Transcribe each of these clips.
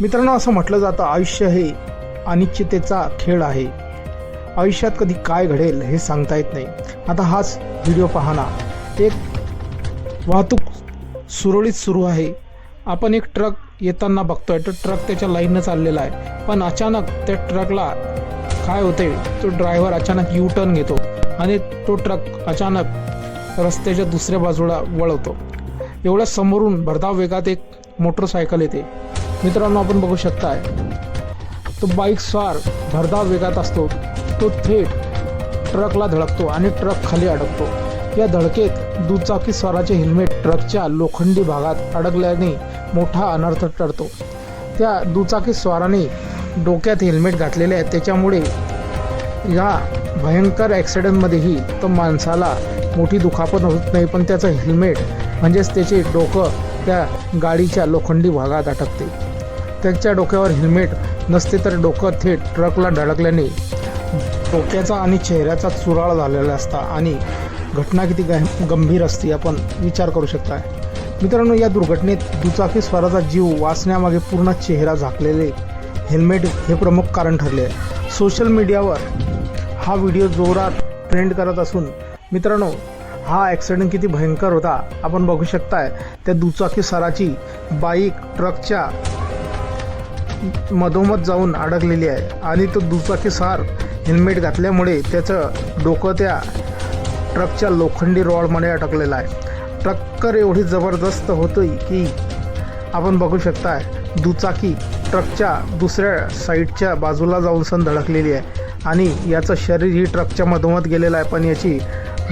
मित्रांनो असं म्हटलं जातं आयुष्य हे अनिश्चितेचा खेळ आहे. आयुष्यात कधी काय घडेल हे सांगता येत नाही. आता हाच व्हिडिओ पाहना एक वाहतूक सुरळीत सुरू आहे. आपण एक ट्रक येताना बघतोय. तो ट्रक त्याच्या लाईननं चाललेला आहे. पण अचानक त्या ट्रकला काय होते? तो ड्रायव्हर अचानक यू टर्न घेतो आणि तो ट्रक अचानक रस्त्याच्या दुसऱ्या बाजूला वळवतो. एवढ्या समोरून भरधाव वेगात एक मोटरसायकल येते. मित्रांनो आपण बघू शकताय. तो बाईक स्वार भरधाव वेगात असतो. तो थेट ट्रकला धडकतो आणि ट्रक खाली अडकतो. या धडकेत दुचाकी स्वाराचे हेल्मेट ट्रकच्या लोखंडी भागात अडकल्याने मोठा अनर्थ ठरतो त्या दुचाकी स्वाराने डोक्यात हेल्मेट घातलेले आहे त्याच्यामुळे या भयंकर ॲक्सिडेंटमध्येही तो माणसाला मोठी दुखापत होत नाही पण त्याचं हेल्मेट म्हणजेच त्याचे डोकं त्या गाडीच्या लोखंडी भागात अटकते. त्याच्या डोक्यावर हेल्मेट नसते तर डोकं थेट ट्रकला धडकल्याने डोक्याचा आणि चेहऱ्याचा चुराळ झालेला असता आणि घटना किती गंभीर असते आपण विचार करू शकता. मित्रांनो या दुर्घटनेत दुचाकी स्वाराचा जीव वाचण्यामागे पूर्ण चेहरा झाकलेले हेल्मेट हे प्रमुख कारण ठरले आहे. सोशल मीडियावर हा व्हिडिओ जोरात ट्रेंड करत असून मित्रांनो हा ॲक्सिडेंट किती भयंकर होता आपण बघू शकताय. त्या दुचाकी सराची बाईक ट्रकच्या मधोमध जाऊन अडकलेली आहे. आणि तो दुचाकी सार हेल्मेट घातल्यामुळे त्याचं डोकं त्या ट्रकच्या लोखंडी रॉडमध्ये अटकलेलं आहे. टक्कर एवढी जबरदस्त होती की आपण बघू शकताय दुचाकी ट्रकच्या दुसऱ्या साईडच्या बाजूला जाऊन सण धडकलेली आहे. आणि याचं शरीर ही ट्रकच्या मधोमध गेलेलं आहे पण याची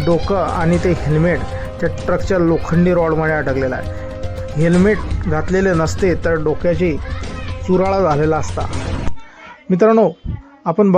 डोकं आणि ते हेल्मेट त्या ट्रकच्या लोखंडी रॉडमध्ये अटकलेलं आहे. हेल्मेट घातलेले नसते तर डोक्याची चुराळा झालेला असता. मित्रांनो आपण बघ